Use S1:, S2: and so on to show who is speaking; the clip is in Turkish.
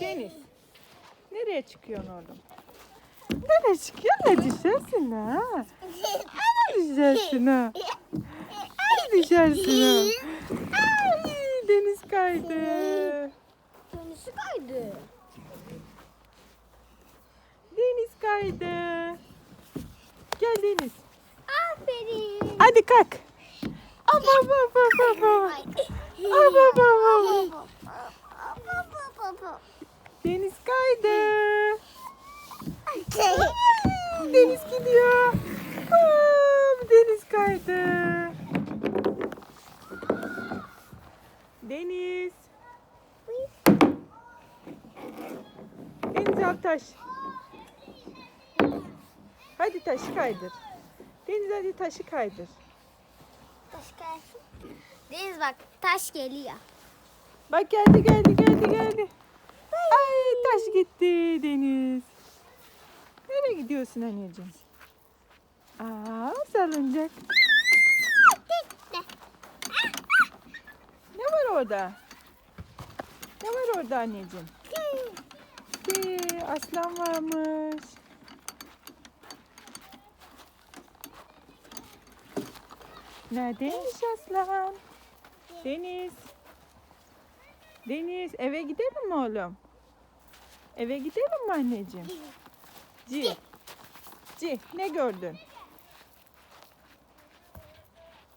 S1: Deniz. Nereye çıkıyorsun oğlum? Nereye çıkıyorsun? Ne düşersin ha? Ne düşersin ha? Ne düşersin ha? Ay, deniz kaydı.
S2: Dönüşü kaydı.
S1: Deniz kaydı. Gel Deniz.
S2: Aferin.
S1: Hadi kalk. Aba aba aba aba. Aba aba aba. Deniz kaydı. Deniz gidiyor. Aa, deniz kaydı. Deniz. Deniz al taş. Hadi taşı kaydır. Deniz hadi taşı kaydır.
S2: Taş gelsin. Deniz bak taş geliyor.
S1: Bak geldi geldi geldi geldi. Ay taş gitti Deniz. Nereye gidiyorsun anneciğim? Aa salıncak. Ne var orada? Ne var orada anneciğim? Ee, aslan varmış. Neredeymiş aslan? Deniz. Deniz eve gidelim mi oğlum? Eve gidelim mi anneciğim? Ci. Ci ne gördün?